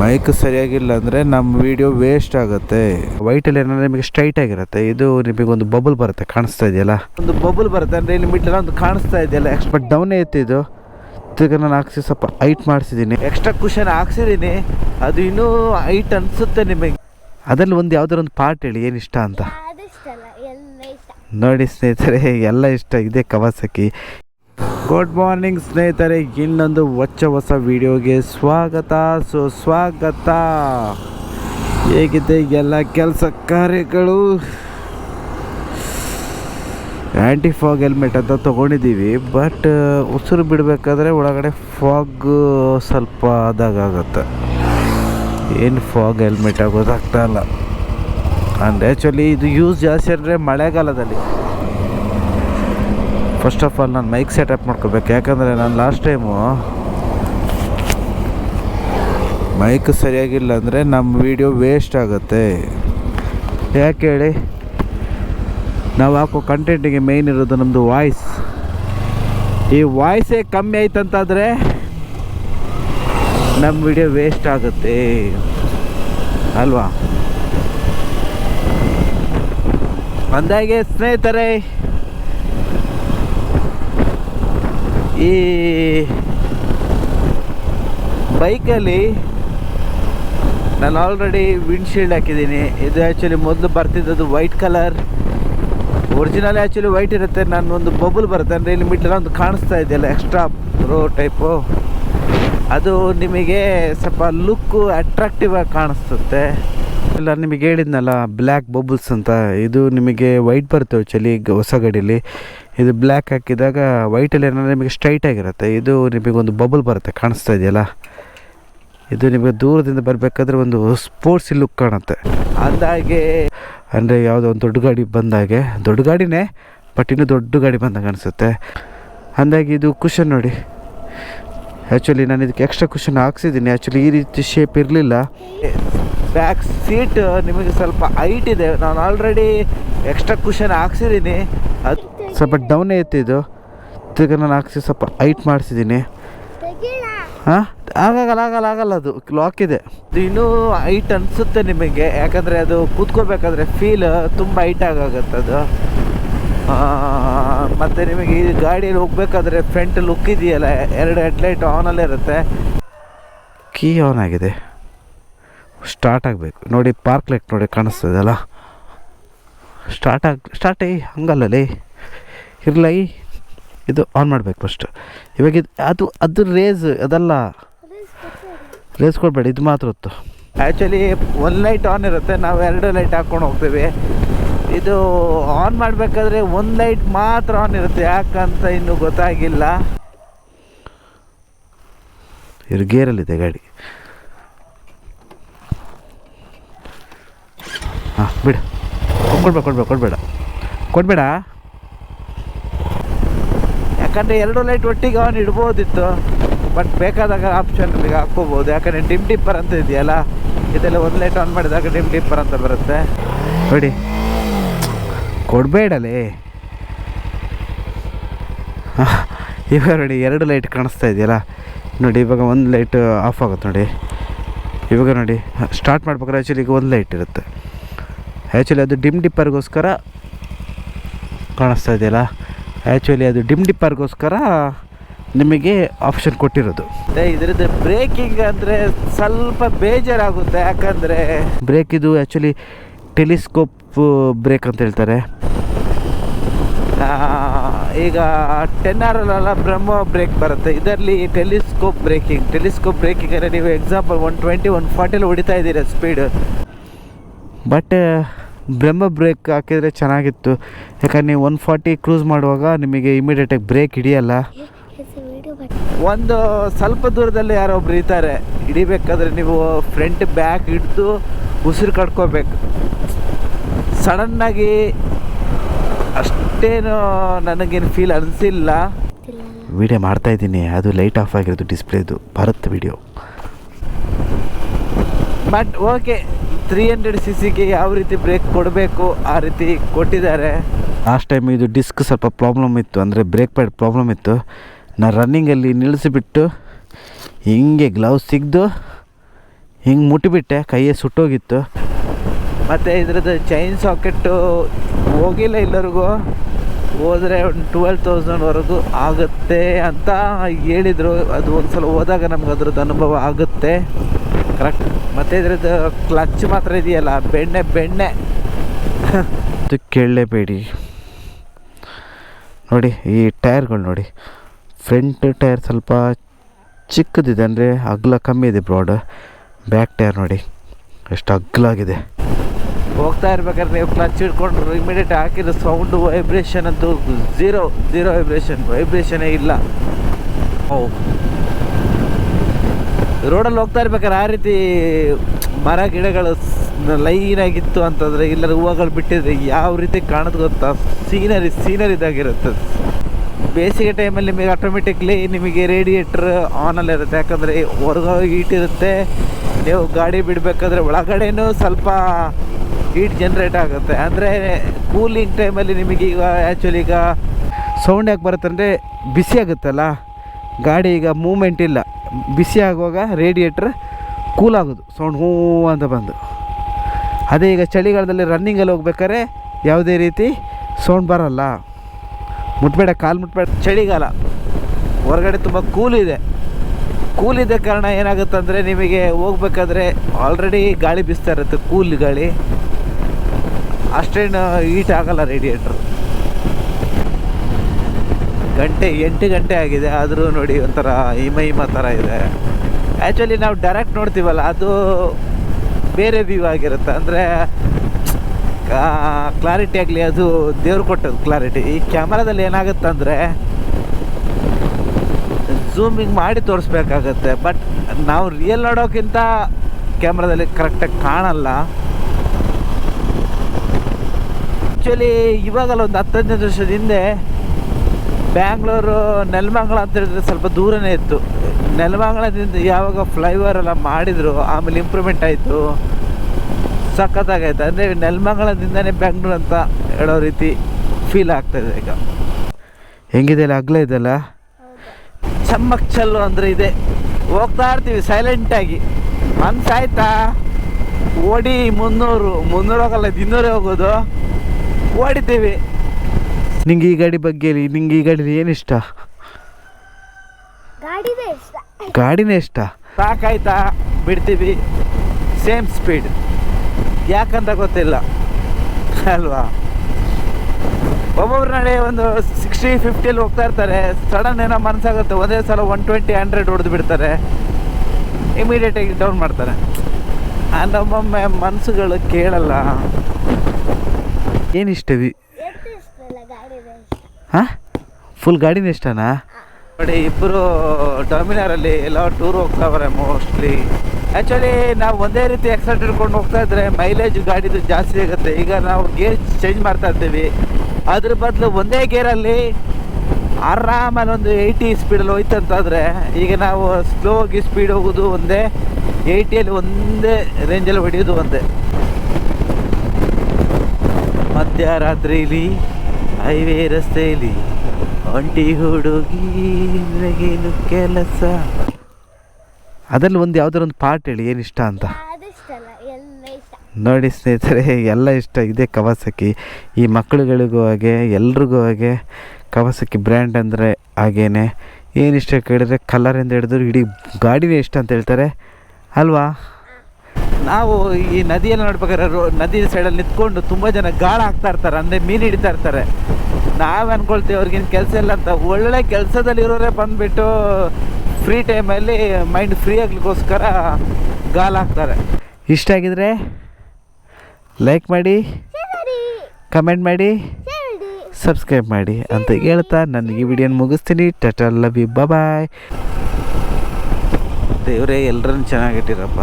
Mic ಸರಿಯಾಗಿಲ್ಲ ಅಂದರೆ ನಮ್ಮ ವಿಡಿಯೋ ವೇಸ್ಟ್ ಆಗುತ್ತೆ. ವೈಟಲ್ಲಿ ಏನಂದ್ರೆ ನಿಮಗೆ ಸ್ಟ್ರೈಟ್ ಆಗಿರುತ್ತೆ. ಇದು ನಿಮಗೆ ಒಂದು ಬಬಲ್ ಬರುತ್ತೆ ಕಾಣಿಸ್ತಾ ಇದೆಯಲ್ಲ? ಒಂದು ಬಬಲ್ ಬರುತ್ತೆ ಅಂದರೆ ಇಲ್ಲಿ ಮಿಡ್ಲೆಲ್ಲ ಒಂದು ಕಾಣಿಸ್ತಾ ಇದೆಯಲ್ಲ. ಎಕ್ಸ್ಪರ್ಟ್ ಡೌನ್ ಇದು. ತಿರ್ಗ ನಾನು ಹಾಕ್ಸಿ ಸ್ವಲ್ಪ ಹೈಟ್ ಮಾಡಿಸಿದ್ದೀನಿ. ಎಕ್ಸ್ಟ್ರಾ ಕುಷನ್ ಹಾಕ್ಸಿದ್ದೀನಿ. ಅದು ಇನ್ನೂ ಹೈಟ್ ಅನಿಸುತ್ತೆ ನಿಮಗೆ. ಅದರಲ್ಲಿ ಒಂದು ಯಾವ್ದಾರ ಒಂದು ಪಾರ್ಟ್ ಹೇಳಿ ಏನು ಇಷ್ಟ ಅಂತ? ನೋಡಿ ಸ್ನೇಹಿತರೆ ಎಲ್ಲ ಇಷ್ಟ. ಇದೆ ಕವಾಸಕಿ. ಗುಡ್ ಮಾರ್ನಿಂಗ್ ಸ್ನೇಹಿತರೆ. ಇನ್ನೊಂದು ಹೊಚ್ಚ ಹೊಸ ವಿಡಿಯೋಗೆ ಸ್ವಾಗತ. ಸುಸ್ವಾಗತ ಹೇಗಿದೆ ಎಲ್ಲ ಕೆಲಸ ಕಾರ್ಯಗಳು? ಆ್ಯಂಟಿ ಫಾಗ್ ಹೆಲ್ಮೆಟ್ ಅಂತ ತೊಗೊಂಡಿದ್ದೀವಿ. ಬಟ್ ಉಸಿರು ಬಿಡಬೇಕಾದ್ರೆ ಒಳಗಡೆ ಫಾಗ್ ಸ್ವಲ್ಪ ಆದಾಗುತ್ತೆ ಏನು ಫಾಗ್ ಹೆಲ್ಮೆಟ್ ಆಗೋದಾಗ್ತಾ ಇಲ್ಲ. ಅಂದರೆ ಆ್ಯಕ್ಚುಲಿ ಇದು ಯೂಸ್ ಜಾಸ್ತಿ ಅಂದರೆ ಮಳೆಗಾಲದಲ್ಲಿ. ಫಸ್ಟ್ ಆಫ್ ಆಲ್ ನಾನು ಮೈಕ್ ಸೆಟಪ್ ಮಾಡ್ಕೋಬೇಕು. ಯಾಕಂದರೆ ನಾನು ಲಾಸ್ಟ್ ಟೈಮು ಮೈಕ್ ಸರಿಯಾಗಿಲ್ಲ ಅಂದರೆ ನಮ್ಮ ವಿಡಿಯೋ ವೇಸ್ಟ್ ಆಗುತ್ತೆ. ಯಾಕೆ ಹೇಳಿ? ನಾವು ಹಾಕೋ ಕಂಟೆಂಟಿಗೆ ಮೇಯ್ನ್ ಇರೋದು ನಮ್ಮದು ವಾಯ್ಸ್ ಈ ವಾಯ್ಸೇ ಕಮ್ಮಿ ಆಯ್ತಂತಾದರೆ ನಮ್ಮ ವಿಡಿಯೋ ವೇಸ್ಟ್ ಆಗುತ್ತೆ. ಅಲ್ವಾ? ಅಂದಾಗೆ ಸ್ನೇಹಿತರೆ ಈ ಬೈಕಲ್ಲಿ ನಾನು ಆಲ್ರೆಡಿ ವಿಂಡ್ಶೀಲ್ಡ್ ಹಾಕಿದ್ದೀನಿ. ಇದು ಆ್ಯಕ್ಚುಲಿ ಮೊದಲು ಬರ್ತಿದ್ದದು white colour original actually white ಇರುತ್ತೆ. ನಾನು ಒಂದು ಬಬಲ್ ಬರುತ್ತೆ. ಅಂದರೆ ಇಲ್ಲಿ ಮಿಡ್ಲ ಒಂದು ಕಾಣಿಸ್ತಾ ಇದೆಯಲ್ಲ ಎಕ್ಸ್ಟ್ರಾ ರೋ ಟೈಪು ಅದು ನಿಮಗೆ ಸ್ವಲ್ಪ ಲುಕ್ಕು ಅಟ್ರಾಕ್ಟಿವ್ ಆಗಿ ಕಾಣಿಸುತ್ತೆ. ಇಲ್ಲ ನಿಮಗೆ ಹೇಳಿದ್ನಲ್ಲ ಬ್ಲ್ಯಾಕ್ ಬಬಲ್ಸ್ ಅಂತ. ಇದು ನಿಮಗೆ ವೈಟ್ ಬರುತ್ತೆ ಆ್ಯಕ್ಚುಲಿ ಹೊಸ ಗಾಡೀಲಿ. ಇದು ಬ್ಲ್ಯಾಕ್ ಹಾಕಿದಾಗ ವೈಟಲ್ಲಿ ಏನಂದರೆ ನಿಮಗೆ ಸ್ಟ್ರೈಟ್ ಆಗಿರುತ್ತೆ. ಇದು ನಿಮಗೆ ಒಂದು ಬಬಲ್ ಬರುತ್ತೆ, ಕಾಣಿಸ್ತಾ ಇದೆಯಲ್ಲ? ಇದು ನಿಮಗೆ ದೂರದಿಂದ ಬರಬೇಕಾದ್ರೆ ಒಂದು ಸ್ಪೋರ್ಟ್ಸ್ ಲುಕ್ ಕಾಣುತ್ತೆ. ಅಂದಾಗೆ ಅಂದರೆ ಯಾವುದೋ ಒಂದು ದೊಡ್ಡ ಗಾಡಿ ಬಂದಾಗೆ ದೊಡ್ಡ ಗಾಡಿನೇ ಬಟ್ ಇನ್ನೂ ದೊಡ್ಡ ಗಾಡಿ ಬಂದಾಗ ಅನಿಸುತ್ತೆ. ಅಂದಾಗೆ ಇದು ಕುಷನ್ ನೋಡಿ. ಆ್ಯಕ್ಚುಲಿ ನಾನು ಇದಕ್ಕೆ ಎಕ್ಸ್ಟ್ರಾ ಕುಷನ್ ಹಾಕ್ಸಿದ್ದೀನಿ ಆ್ಯಕ್ಚುಲಿ ಈ ರೀತಿ ಶೇಪ್ ಇರಲಿಲ್ಲ. ಬ್ಯಾಕ್ ಸೀಟ್ ನಿಮಗೆ ಸ್ವಲ್ಪ ಹೈಟ್ ಇದೆ. ನಾನು ಆಲ್ರೆಡಿ ಎಕ್ಸ್ಟ್ರಾ ಕುಷನ್ ಹಾಕ್ಸಿದ್ದೀನಿ ಅದು ಸ್ವಲ್ಪ ಡೌನ್ ಐತೆ ಇದು. ತಿರ್ಗ ನಾನು ಹಾಕ್ಸಿ ಸ್ವಲ್ಪ ಹೈಟ್ ಮಾಡಿಸಿದ್ದೀನಿ ಹಾಂ? ಆಗಲ್ಲ ಆಗಲ್ಲ ಆಗಲ್ಲ ಅದು. ಲಾಕ್ ಇದೆ. ಇದು ಇನ್ನೂ ಹೈಟ್ ಅನಿಸುತ್ತೆ ನಿಮಗೆ. ಯಾಕಂದರೆ ಅದು ಕೂತ್ಕೋಬೇಕಾದ್ರೆ ಫೀಲ್ ತುಂಬ ಹೈಟ್ ಆಗುತ್ತೆ ಅದು. ಮತ್ತು ನಿಮಗೆ ಈ ಗಾಡಿಯಲ್ಲಿ ಹೋಗ್ಬೇಕಾದ್ರೆ ಫ್ರಂಟ್ ಲುಕ್ ಇದೆಯಲ್ಲ ಎರಡು ಹೆಡ್ಲೈಟ್ ಆನಲ್ಲೇ ಇರುತ್ತೆ. ಕೀ ಆನ್ ಆಗಿದೆ. ಸ್ಟಾರ್ಟ್ ಆಗಬೇಕು. ನೋಡಿ ಪಾರ್ಕ್ ಲೈಟ್ ನೋಡಿ ಕಾಣಿಸ್ತದಲ್ಲ. ಸ್ಟಾರ್ಟ್ ಆಗಿ ಸ್ಟಾರ್ಟ್ ಹಂಗಲ್ಲಲ್ಲಿ ಹಂಗಲ್ಲಲೇ ಇರಲ್ಲ ಇದು ಆನ್ ಮಾಡಬೇಕು ಫಸ್ಟ್ ಇವಾಗ ಇದು ಅದು ಅದು ರೇಸ್ ಅದಲ್ಲ. ರೇಸ್ ಕೊಡಬೇಡಿ ಇದು ಮಾತ್ರ ಹೊತ್ತು. ಆ್ಯಕ್ಚುಲಿ ಒನ್ ಲೈಟ್ ಆನ್ ಇರುತ್ತೆ ನಾವು ಎರಡು ಲೈಟ್ ಹಾಕ್ಕೊಂಡು ಹೋಗ್ತೀವಿ. ಇದು ಆನ್ ಮಾಡಬೇಕಾದ್ರೆ ಒಂದು ಲೈಟ್ ಮಾತ್ರ ಆನ್ ಇರುತ್ತೆ ಯಾಕಂತ ಇನ್ನೂ ಗೊತ್ತಾಗಿಲ್ಲ. ಇದು ಗೇರಲ್ಲಿದೆ ಗಾಡಿ. ಹಾಂ ಬಿಡು. ಕೊಡ್ಬೇಡ ಕೊಡ್ಬೇಡ ಕೊಡ್ಬೇಡ. ಕೊಡಬೇಡ? ಯಾಕಂದರೆ ಎರಡು ಲೈಟ್ ಒಟ್ಟಿಗೆ ಆನ್ ಇಡ್ಬೋದಿತ್ತು ಬಟ್ ಬೇಕಾದಾಗ ಆಪ್ಷನ್ ಈಗ ಹಾಕ್ಕೋಬೋದು. ಯಾಕಂದರೆ ಡಿಮ್ ಡಿಪ್ಪರ್ ಅಂತ ಇದೆಯಲ್ಲ, ಇದೆಲ್ಲ ಒಂದು ಲೈಟ್ ಆನ್ ಮಾಡಿದಾಗ ಡಿಮ್ ಡಿಪ್ಪರ್ ಅಂತ ಬರುತ್ತೆ. ನೋಡಿ, ಕೊಡಬೇಡಲೇ. ಇವಾಗ ನೋಡಿ ಎರಡು ಲೈಟ್ ಕಾಣಿಸ್ತಾ ಇದೆಯಲ್ಲ. ನೋಡಿ, ಇವಾಗ ಒಂದು ಲೈಟ್ ಆಫ್ ಆಗುತ್ತೆ ನೋಡಿ. ಇವಾಗ ನೋಡಿ ಸ್ಟಾರ್ಟ್ ಮಾಡ್ಬೇಕಾದ್ರೆ ಆ್ಯಕ್ಚುಲಿ ಈಗ ಒಂದು ಲೈಟ್ ಇರುತ್ತೆ. ಆ್ಯಕ್ಚುಲಿ ಅದು ಡಿಮ್ ಡಿಪ್ಪರ್ಗೋಸ್ಕರ ಕಾಣಿಸ್ತಾ ಇದೆಯಲ್ಲ. ಆ್ಯಕ್ಚುಲಿ ಅದು ಡಿಮ್ ಡಿಪ್ಪರ್ಗೋಸ್ಕರ ನಿಮಗೆ ಆಪ್ಷನ್ ಕೊಟ್ಟಿರೋದು. ಇದರದ್ದು ಬ್ರೇಕಿಂಗ್ ಅಂದರೆ ಸ್ವಲ್ಪ ಬೇಜಾರಾಗುತ್ತೆ ಯಾಕಂದರೆ ಬ್ರೇಕ್ ಇದು ಆ್ಯಕ್ಚುಲಿ ಟೆಲಿಸ್ಕೋಪ್ ಬ್ರೇಕ್ ಅಂತ ಹೇಳ್ತಾರೆ. ಈಗ ಟೆನ್ ಆರಲ್ಲೆಲ್ಲ ಬ್ರಹ್ಮ ಬ್ರೇಕ್ ಬರುತ್ತೆ. ಇದರಲ್ಲಿ ಟೆಲಿಸ್ಕೋಪ್ ಬ್ರೇಕಿಂಗ್ ಟೆಲಿಸ್ಕೋಪ್ ಬ್ರೇಕಿಂಗ್ ಅಂದರೆ ನೀವು ಎಕ್ಸಾಂಪಲ್ ಒನ್ ಟ್ವೆಂಟಿ ಒನ್ ಫಾರ್ಟಿಲಿ ಹೊಡಿತಾ ಇದ್ದೀರಾ ಸ್ಪೀಡ್ ಬಟ್ ಬ್ರಹ್ಮ ಬ್ರೇಕ್ ಹಾಕಿದರೆ ಚೆನ್ನಾಗಿತ್ತು. ಯಾಕಂದ್ರೆ ನೀವು ಒನ್ ಫಾರ್ಟಿ ಕ್ರೂಸ್ ಮಾಡುವಾಗ ನಿಮಗೆ ಇಮಿಡಿಯೇಟಾಗಿ ಬ್ರೇಕ್ ಹಿಡಿಯಲ್ಲ. ಒಂದು ಸ್ವಲ್ಪ ದೂರದಲ್ಲಿ ಯಾರೋ ಒಬ್ರು ಇರ್ತಾರೆ ಹಿಡಿಬೇಕಾದ್ರೆ ನೀವು ಫ್ರಂಟ್ ಬ್ಯಾಕ್ ಹಿಡಿದು ಉಸಿರು ಕಟ್ಕೋಬೇಕು ಸಡನ್ನಾಗಿ ಅಷ್ಟೇನು ನನಗೇನು ಫೀಲ್ ಅನಿಸಿಲ್ಲ. ವಿಡಿಯೋ ಮಾಡ್ತಾ ಇದ್ದೀನಿ. ಅದು ಲೈಟ್ ಆಫ್ ಆಗಿರೋದು ಡಿಸ್ಪ್ಲೇದು ಬರುತ್ತೆ video but okay three hundred C C ಯಾವ ರೀತಿ ಬ್ರೇಕ್ ಕೊಡಬೇಕು ಆ ರೀತಿ ಕೊಟ್ಟಿದ್ದಾರೆ. ಲಾಸ್ಟ್ ಟೈಮ್ ಇದು ಡಿಸ್ಕ್ ಸ್ವಲ್ಪ ಪ್ರಾಬ್ಲಮ್ ಇತ್ತು ಅಂದರೆ ಬ್ರೇಕ್ ಪ್ಯಾಡ್ ಪ್ರಾಬ್ಲಮ್ ಇತ್ತು. ನಾನು ರನ್ನಿಂಗಲ್ಲಿ ನಿಲ್ಲಿಸಿಬಿಟ್ಟು ಹಿಂಗೆ ಗ್ಲೌಸ್ ಸಿಗ್ದು ಹಿಂಗೆ ಮುಟ್ಟಿಬಿಟ್ಟೆ ಕೈಯೇ ಸುಟ್ಟೋಗಿತ್ತು. ಮತ್ತು ಇದ್ರದ್ದು ಚೈನ್ ಸಾಕೆಟ್ಟು ಹೋಗಿಲ್ಲ ಎಲ್ಲರಿಗೂ. ಹೋದರೆ ಒಂದು ಟ್ವೆಲ್ ತೌಸಂಡ್ವರೆಗೂ ಆಗುತ್ತೆ ಅಂತ ಹೇಳಿದರು. ಅದು ಒಂದು ಸಲ ಹೋದಾಗ ನಮ್ಗೆ ಅದ್ರದ್ದು ಅನುಭವ ಆಗುತ್ತೆ. ಕರೆಕ್ಟ್ ಮತ್ತು ಇದ್ರದ್ದು ಕ್ಲಚ್ ಮಾತ್ರ ಇದೆಯಲ್ಲ ಬೆಣ್ಣೆ ಬೆಣ್ಣೆ. ಅದು ಕೇಳಲೇಬೇಡಿ. ನೋಡಿ ಈ ಟೈರ್ಗಳು ನೋಡಿ. ಫ್ರಂಟ್ ಟೈರ್ ಸ್ವಲ್ಪ ಚಿಕ್ಕದಿದೆ ಅಂದರೆ ಅಗ್ಲ ಕಮ್ಮಿ ಇದೆ ಬ್ರಾಡ್ ಬ್ಯಾಕ್ ಟೈರ್ ನೋಡಿ. ಎಷ್ಟು ಅಗ್ಲಾಗಿದೆ. ಹೋಗ್ತಾ ಇರ್ಬೇಕಾದ್ರೆ ನೀವು ಕ್ಲಚ್ ಹಿಡ್ಕೊಂಡು ಇಮಿಡಿಯೇಟ್ ಹಾಕಿದ್ರೆ ಸೌಂಡು ವೈಬ್ರೇಷನ್ ಅಂತೂ ಝೀರೋ ಝೀರೋ ವೈಬ್ರೇಷನ್ ವೈಬ್ರೇಷನೇ ಇಲ್ಲ. ಓ ರೋಡಲ್ಲಿ ಹೋಗ್ತಾ ಇರ್ಬೇಕಾದ್ರೆ ಆ ರೀತಿ ಮರ ಗಿಡಗಳು ಲೈನಾಗಿತ್ತು ಅಂತಂದರೆ ಇಲ್ಲರ ಹೂವುಗಳು ಬಿಟ್ಟಿದ್ರೆ ಯಾವ ರೀತಿ ಕಾಣೋದು ಗೊತ್ತಾ? ಸೀನರಿ ಸೀನರಿ ಇದಾಗಿರುತ್ತೆ. ಬೇಸಿಗೆ ಟೈಮಲ್ಲಿ ನಿಮಗೆ ಆಟೋಮೆಟಿಕ್ಲಿ ನಿಮಗೆ ರೇಡಿಯೇಟ್ರ್ ಆನಲ್ಲಿ ಇರುತ್ತೆ. ಯಾಕಂದರೆ ಹೊರಗೆ ಇರುತ್ತೆ. ನೀವು ಗಾಡಿ ಬಿಡಬೇಕಾದ್ರೆ ಒಳಗಡೆನೂ ಸ್ವಲ್ಪ ಹೀಟ್ ಜನ್ರೇಟ್ ಆಗುತ್ತೆ. ಅಂದರೆ ಕೂಲಿಂಗ್ ಟೈಮಲ್ಲಿ ನಿಮಗೆ ಈಗ ಆ್ಯಕ್ಚುಲಿ ಈಗ ಸೌಂಡ್ ಯಾಕೆ ಬರುತ್ತೆ ಅಂದರೆ ಬಿಸಿ ಆಗುತ್ತಲ್ಲ. ಗಾಡಿ ಈಗ ಮೂಮೆಂಟ್ ಇಲ್ಲ. ಬಿಸಿ ಆಗುವಾಗ ರೇಡಿಯೇಟ್ರ್ ಆಗೋದು ಸೌಂಡ್ ಹೂ ಅಂತ ಬಂದು. ಅದೇ ಈಗ ಚಳಿಗಾಲದಲ್ಲಿ ರನ್ನಿಂಗಲ್ಲಿ ಹೋಗ್ಬೇಕಾದ್ರೆ ಯಾವುದೇ ರೀತಿ ಸೌಂಡ್ ಬರಲ್ಲ. ಮುಟ್ಬೇಡ, ಕಾಲು ಮುಟ್ಬೇಡ. ಚಳಿಗಾಲ ಹೊರಗಡೆ ತುಂಬ ಕೂಲ್ ಇದೆ ಕೂಲ್ ಇದೆ ಕಾರಣ ಏನಾಗುತ್ತಂದರೆ ನಿಮಗೆ ಹೋಗ್ಬೇಕಾದ್ರೆ ಆಲ್ರೆಡಿ ಗಾಳಿ ಬೀಸ್ತಾ ಇರುತ್ತೆ, ಕೂಲ್ ಗಾಳಿ. ಅಷ್ಟೇನು ಹೀಟ್ ಆಗಲ್ಲ ರೇಡಿಯೇಟ್ರ್ ಗಂಟೆ, ಎಂಟು ಗಂಟೆ ಆಗಿದೆ. ಆದರೂ ನೋಡಿ ಒಂಥರ ಹಿಮ ಹಿಮ ಥರ ಇದೆ. ಆ್ಯಕ್ಚುಲಿ ನಾವು ಡೈರೆಕ್ಟ್ ನೋಡ್ತೀವಲ್ಲ, ಅದು ಬೇರೆ ವ್ಯೂ ಆಗಿರುತ್ತೆ. ಅಂದರೆ ಕ್ಲಾರಿಟಿ ಆಗಲಿ, ಅದು ದೇವ್ರು ಕೊಟ್ಟದ್ದು ಕ್ಲಾರಿಟಿ ಈ ಕ್ಯಾಮ್ರಾದಲ್ಲಿ ಏನಾಗುತ್ತೆ ಅಂದರೆ ಝೂಮಿಂಗ್ ಮಾಡಿ ತೋರಿಸ್ಬೇಕಾಗತ್ತೆ. ಬಟ್ ನಾವು ರಿಯಲ್ ನೋಡೋಕ್ಕಿಂತ ಕ್ಯಾಮ್ರಾದಲ್ಲಿ ಕರೆಕ್ಟಾಗಿ ಕಾಣಲ್ಲ. ಆ್ಯಕ್ಚುಲಿ ಇವಾಗಲ್ಲ ಒಂದು ಹತ್ತು ಹದಿನೈದು ವರ್ಷದ ಹಿಂದೆ ಬ್ಯಾಂಗ್ಳೂರು, ನೆಲಮಂಗಲ ಅಂತ ಹೇಳಿದ್ರೆ ಸ್ವಲ್ಪ ದೂರನೇ ಇತ್ತು. ನೆಲಮಂಗಲದಿಂದ ಯಾವಾಗ ಫ್ಲೈಓವರ್ ಎಲ್ಲ ಮಾಡಿದರು, ಆಮೇಲೆ ಇಂಪ್ರೂವ್ಮೆಂಟ್ ಆಯಿತು. ಸಖತ್ತಾಗೈತೆ. ಅಂದರೆ ನೆಲಮಂಗಲದಿಂದನೇ ಬೆಂಗ್ಳೂರು ಅಂತ ಹೇಳೋ ರೀತಿ ಫೀಲ್ ಆಗ್ತಾಯಿದೆ ಈಗ. ಹೆಂಗಿದೆ ಅಗ್ಲ ಇದೆಲ್ಲ? ಚಮ್ಮಕ್ ಚಲ್ಲು ಅಂದರೆ ಇದೆ. ಹೋಗ್ತಾ ಇರ್ತೀವಿ ಸೈಲೆಂಟಾಗಿ ಮನ್ಸಾಯ್ತಾ ಓಡಿ ಮುನ್ನೂರು ಮುನ್ನೂರು ಹೋಗಲ್ಲ ಇನ್ನೂರೇ ಹೋಗೋದು. ಓಡಿತೀವಿ ನಿಂಗೆ ಈ ಗಾಡಿ ಬಗ್ಗೆ ಹೇಳಿ ನಿಂಗೆ ಈ ಗಾಡಿ ಏನು ಇಷ್ಟ? ಗಾಡಿನೇ ಇಷ್ಟ. ಗಾಡಿನೇ ಇಷ್ಟ? ಸಾಕಾಯ್ತಾ ಬಿಡ್ತೀವಿ. ಸೇಮ್ ಸ್ಪೀಡ್ ಯಾಕಂತ ಗೊತ್ತಿಲ್ಲ. ಅಲ್ವಾ? ಒಬ್ಬೊಬ್ರು ನಡೆ ಒಂದು ಸಿಕ್ಸ್ಟಿ ಫಿಫ್ಟಿಯಲ್ಲಿ ಹೋಗ್ತಾ ಇರ್ತಾರೆ. ಸಡನ್ ಏನೋ ಮನಸ್ಸಾಗುತ್ತೆ ಒಂದೇ ಸಲ ಒನ್ ಟ್ವೆಂಟಿ ಹಂಡ್ರೆಡ್ ಹೊಡೆದು ಬಿಡ್ತಾರೆ. ಇಮಿಡಿಯೇಟಾಗಿ ಡೌನ್ ಮಾಡ್ತಾರೆ. ಅಂದೊಮ್ಮೊಮ್ಮೆ ನಮ್ಮೊಮ್ಮೆ ಮನಸ್ಸುಗಳು ಕೇಳಲ್ಲ. ಏನು ಇಷ್ಟವಿ ಎಷ್ಟು ಇಷ್ಟ ಇಲ್ಲ ಗಾಡಿನೇ ಇಷ್ಟ ಹಾಂ? ಫುಲ್ ಗಾಡಿನ ಇಷ್ಟನಾ ನೋಡಿ ಇಬ್ಬರು ಡಾಮಿನಾರಲ್ಲಿ ಎಲ್ಲ ಟೂರ್ ಹೋಗ್ತಾವ್ರೆ ಮೋಸ್ಟ್ಲಿ ಆ್ಯಕ್ಚುಲಿ ನಾವು ಒಂದೇ ರೀತಿ ಎಕ್ಸೈಟ್ ಹಿಡ್ಕೊಂಡು ಹೋಗ್ತಾ ಇದ್ರೆ ಮೈಲೇಜ್ ಗಾಡಿದು ಜಾಸ್ತಿ ಆಗುತ್ತೆ. ಈಗ ನಾವು ಗೇರ್ ಚೇಂಜ್ ಮಾಡ್ತಾ ಇರ್ತೀವಿ ಅದ್ರ ಬದಲು ಒಂದೇ ಗೇರಲ್ಲಿ ಆರಾಮಲ್ಲಿ ಒಂದು ಏಯ್ಟಿ ಸ್ಪೀಡಲ್ಲಿ ಹೋಯ್ತಂತಾದರೆ ಈಗ ನಾವು ಸ್ಲೋ ಆಗಿ ಸ್ಪೀಡ್ ಹೋಗೋದು ಒಂದೇ ಏಯ್ಟಿಯಲ್ಲಿ ಒಂದೇ ರೇಂಜಲ್ಲಿ ಹೊಡೆಯೋದು ಒಂದೇ. ಮಧ್ಯರಾತ್ರಿಲಿ ಹೈವೇ ರಸ್ತೆಯಲ್ಲಿ ಒಂಟಿ ಹುಡುಗಿ ನಿನಗೇನು ಕೆಲಸ. ಅದ್ರಲ್ಲಿ ಒಂದು ಯಾವ್ದಾರ ಒಂದು ಪಾರ್ಟ್ ಹೇಳಿ ಏನು ಇಷ್ಟ ಅಂತ? ನೋಡಿ ಸ್ನೇಹಿತರೆ ಎಲ್ಲ ಇಷ್ಟ. ಇದೆ ಕವಾಸಕಿ. ಈ ಮಕ್ಕಳುಗಳಿಗೂ ಹಾಗೆ ಎಲ್ರಿಗೂ ಹಾಗೆ ಕವಾಸಕಿ ಬ್ರ್ಯಾಂಡ್ ಅಂದರೆ ಹಾಗೇನೆ. ಏನು ಇಷ್ಟ ಕೇಳಿದ್ರೆ ಕಲರಿಂದ ಹಿಡಿದ್ರು ಇಡೀ ಗಾಡಿನೇ ಇಷ್ಟ ಅಂತ ಹೇಳ್ತಾರೆ. ಅಲ್ವಾ? ನಾವು ಈ ನದಿಯಲ್ಲಿ ನೋಡ್ಬೇಕಾದ್ರೆ ರೋ ನದಿ ಸೈಡಲ್ಲಿ ನಿಂತ್ಕೊಂಡು ತುಂಬ ಜನ ಗಾಳ ಹಾಕ್ತಾ ಇರ್ತಾರೆ, ಅಂದರೆ ಮೀನು ಹಿಡಿತಾ ಇರ್ತಾರೆ. ನಾವು ಅಂದ್ಕೊಳ್ತೀವಿ ಅವ್ರಿಗಿನ ಕೆಲಸ ಇಲ್ಲ ಅಂತ. ಒಳ್ಳೆ ಕೆಲಸದಲ್ಲಿ ಇರೋರೇ ಬಂದುಬಿಟ್ಟು ಫ್ರೀ ಟೈಮಲ್ಲಿ ಮೈಂಡ್ ಫ್ರೀ ಆಗ್ಲಿಕ್ಕೋಸ್ಕರ ಗಾಳ ಹಾಕ್ತಾರೆ. ಇಷ್ಟ ಆಗಿದ್ರೆ ಲೈಕ್ ಮಾಡಿ ಕಮೆಂಟ್ ಮಾಡಿ ಸಬ್ಸ್ಕ್ರೈಬ್ ಮಾಡಿ ಅಂತ ಹೇಳ್ತಾ ನನಗೆ ವಿಡಿಯೋನ ಮುಗಿಸ್ತೀನಿ. ಟಟಲ್ ಲವ್ ಯು ಬಾಯ್ ದೇವರೇ ಎಲ್ಲರನ್ನು ಚೆನ್ನಾಗಿಟ್ಟಿರಪ್ಪ